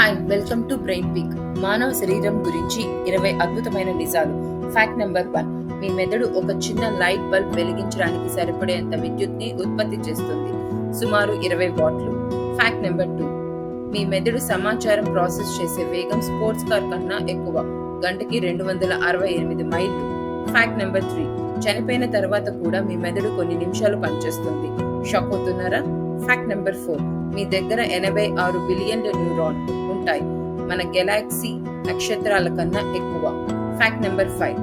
Hi welcome to brain peak మానవ శరీరం గురించి ఇరవై అద్భుతమైన నిజాలు. ఫ్యాక్ట్ నెంబర్ వన్ మీ మెదడు ఒక చిన్న లైట్ బల్బ్ వెలిగించడానికి సరిపడేంత విద్యుత్ని ఉత్పత్తి చేస్తుంది. సుమారు ఇరవై వాట్లు. ఫ్యాక్ట్ నెంబర్ టూ మీ మెదడు సమాచారం ప్రాసెస్ చేసే వేగం స్పోర్ట్స్ కార్ కన్నా ఎక్కువ. గంటకి రెండు వందల అరవై ఎనిమిది మైళ్ళు ఫ్యాక్ట్ నెంబర్ త్రీ చనిపోయిన తర్వాత కూడా మీ మెదడు కొన్ని నిమిషాలు పనిచేస్తుంది. షాక్ అవుతున్నారా? ఫ్యాక్ట్ నెంబర్ ఫోర్ మీ దగ్గర ఎనభై ఆరు బిలియన్ల న్యూరాన్ ఉంటాయి. మన గెలాక్సీ నక్షత్రాల కన్నా ఎక్కువ. ఫ్యాక్ట్ నెంబర్ ఫైవ్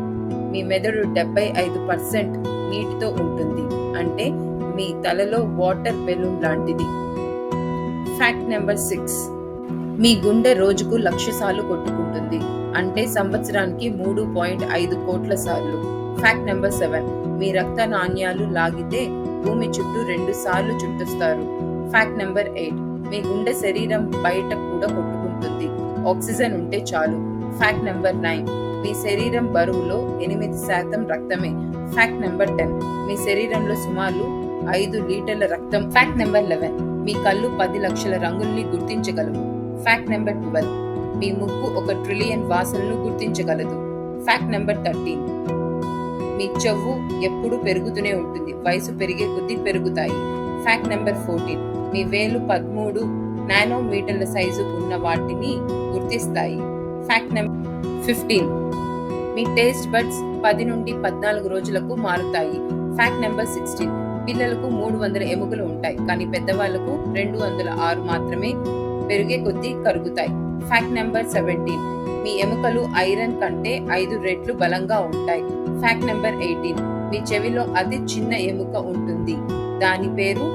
మీ మెదడు డెబ్బై ఐదు పర్సెంట్ నీటితో ఉంటుంది. అంటే మీ తలలో వాటర్ బెలూన్ లాంటిది. ఫ్యాక్ట్ నెంబర్ సిక్స్ మీ గుండె రోజుకు లక్ష సార్లు కొట్టుకుంటుంది. అంటే సంవత్సరానికి మూడు పాయింట్ ఐదు కోట్ల సార్లు. ఫ్యాక్ట్ నెంబర్ సెవెన్ మీ రక్త నాణ్యాలు లాగితే భూమి చుట్టూ రెండు సార్లు చుట్టొస్తారు. ఫ్యాక్ట్ నెంబర్ ఎయిట్ మీ గుండె శరీరం బయట కూడా కొట్టుకుంటుంది. ఆక్సిజన్ ఉంటే చాలు. Fact number nine. మీ శరీరం బరువులో ఎనిమిది శాతం రక్తమే. Fact number ten. మీ శరీరంలో సుమారు ఐదు లీటర్ల రక్తం. Fact number eleven. మీ కళ్ళు పది లక్షల రంగుల్ని గుర్తించగలవు. Fact number twelve. మీ ముక్కు ఒక ట్రిలియన్ వాసనలు గుర్తించగలదు. Fact number thirteen. మీ చెవు ఎప్పుడు పెరుగుతూనే ఉంటుంది. వయసు పెరిగే కొద్దీ పెరుగుతాయి. Fact number fourteen. మీ వేలు పదమూడు నానోమీటర్ల సైజు ఉన్న వాటిని గుర్తిస్తాయి. ఫ్యాక్ట్ నెంబర్ ఫిఫ్టీన్ మీ టేస్ట్ బడ్స్ పది నుండి పద్నాలుగు రోజులకు మారుతాయి. ఫ్యాక్ట్ నెంబర్ సిక్స్టీన్ పిల్లలకు మూడు వందల ఎముకలు ఉంటాయి కానీ పెద్దవాళ్ళకు రెండు వందల ఆరు మాత్రమే పెరిగే కొద్దీ కరుగుతాయి. ఫ్యాక్ట్ నెంబర్ సెవెంటీన్ మీ ఎముకలు ఐరన్ కంటే ఐదు రెట్లు బలంగా ఉంటాయి. ఫ్యాక్ట్ నెంబర్ ఎయిటీన్ మీ చెవిలో అతి చిన్న ఎముక ఉంటుంది. దాని పేరు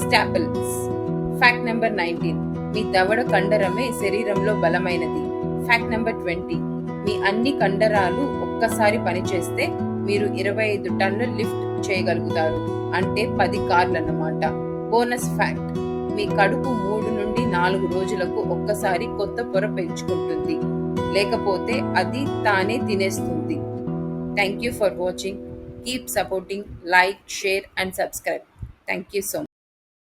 స్టాపిల్స్. ఫ్యాక్ట్ నెంబర్ నైన్టీన్ మీ దవడ కండరమే శరీరంలో బలమైనది. ఫ్యాక్ట్ నెంబర్ ట్వంటీ మీ అన్ని కండరాలు ఒక్కసారి పనిచేస్తే మీరు ఇరవై ఐదు టన్నుల లిఫ్ట్ చేయగలుగుతారు. అంటే పది కార్లు అన్నమాట బోనస్ ఫ్యాక్ట్ మీ కడుపు మూడు నుండి నాలుగు రోజులకు ఒక్కసారి కొత్త పొర పెంచుకుంటుంది. లేకపోతే అది తానే తినేస్తుంది. Thank you for watching keep supporting like share and subscribe thank you so much